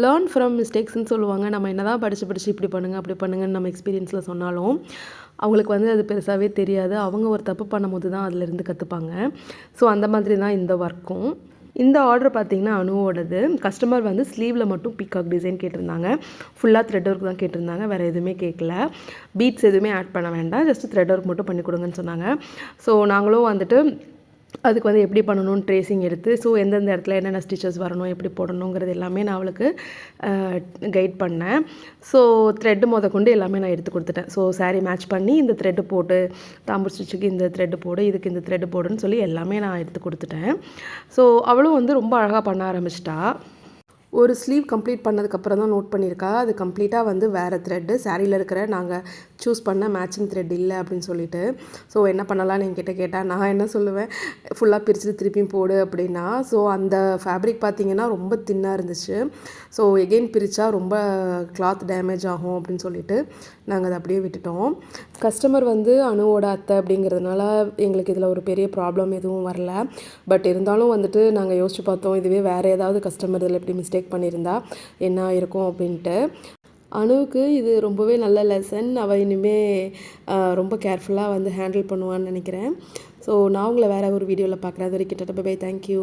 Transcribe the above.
Learn from மிஸ்டேக்ஸ்னு சொல்லுவாங்க. நம்ம என்ன தான் படித்து படித்து இப்படி பண்ணுங்க அப்படி பண்ணுங்கன்னு நம்ம எக்ஸ்பீரியன்ஸில் சொன்னாலும் அவங்களுக்கு வந்து அது பெருசாகவே தெரியாது. அவங்க ஒரு தப்பு பண்ணும்போது தான் அதிலிருந்து கற்றுப்பாங்க ஸோ அந்த மாதிரி தான் இந்த ஒர்க்கும் இந்த ஆர்டர் பார்த்தீங்கன்னா அணுவோடது கஸ்டமர் வந்து ஸ்லீவில் மட்டும் பீகாக் டிசைன் கேட்டிருந்தாங்க. ஃபுல்லாக த்ரெட் ஒர்க் தான் கேட்டிருந்தாங்க. வேறு எதுவுமே கேட்கல. பீட்ஸ் எதுவுமே ஆட் பண்ண வேண்டாம். ஜஸ்ட் த்ரெட் ஒர்க் மட்டும் பண்ணி கொடுங்கன்னு சொன்னாங்க. ஸோ நாங்களும் வந்துட்டு அதுக்கு வந்து எப்படி பண்ணணும்னு ட்ரேசிங் எடுத்து ஸோ எந்தெந்த இடத்துல என்னென்ன ஸ்டிச்சஸ் வரணும் எப்படி போடணுங்கிறது எல்லாமே நான் அவளுக்கு கைட் பண்ணேன். ஸோ த்ரெட்டு முத கொண்டு எல்லாமே நான் எடுத்து கொடுத்துட்டேன். ஸோ saree மேட்ச் பண்ணி இந்த த்ரெட்டு போட்டு தாம்பூர் ஸ்டிச்சுக்கு இந்த த்ரெட்டு போடு இதுக்கு இந்த த்ரெட்டு போடுன்னு சொல்லி எல்லாமே நான் எடுத்து கொடுத்துட்டேன். ஸோ அவளும் வந்து ரொம்ப அழகாக பண்ண ஆரம்பிச்சிட்டா. ஒரு ஸ்லீவ் கம்ப்ளீட் பண்ணதுக்கப்புறம் தான் நோட் பண்ணியிருக்கா. அது கம்ப்ளீட்டாக வந்து வேறு த்ரெட்டு சாரியில் இருக்கிற நாங்கள் சூஸ் பண்ண மேட்சிங் த்ரெட் இல்லை அப்படின்னு சொல்லிட்டு. ஸோ என்ன பண்ணலாம்னு என்கிட்ட கேட்டால் நான் என்ன சொல்லுவேன்? ஃபுல்லாக பிரிச்சுட்டு திருப்பியும் போடு அப்படின்னா. ஸோ அந்த ஃபேப்ரிக் பார்த்திங்கன்னா ரொம்ப தின்னாக இருந்துச்சு. ஸோ எகெயின் பிரித்தா ரொம்ப கிளாத் டேமேஜ் ஆகும் அப்படின்னு சொல்லிட்டு நாங்கள் அதை அப்படியே விட்டுட்டோம். கஸ்டமர் வந்து அணுவோட அத்தை அப்படிங்கிறதுனால எங்களுக்கு இதில் ஒரு பெரிய ப்ராப்ளம் எதுவும் வரல. பட் இருந்தாலும் வந்துட்டு நாங்கள் யோசிச்சு பார்த்தோம் இதுவே வேறு ஏதாவது கஸ்டமர் இதில் எப்படி மிஸ்டேக் பண்ணியிருந்தா என்ன ஆயிருக்கும் அப்படின்ட்டு. அணுவுக்கு இது ரொம்பவே நல்ல லெசன் அவள் இனிமேல் ரொம்ப கேர்ஃபுல்லாக வந்து ஹேண்டில் பண்ணுவான்னு நினைக்கிறேன். ஸோ நான் உங்களை வேறு ஒரு வீடியோவில் பார்க்குறேன் அது வரைக்கும் பை தேங்க்யூ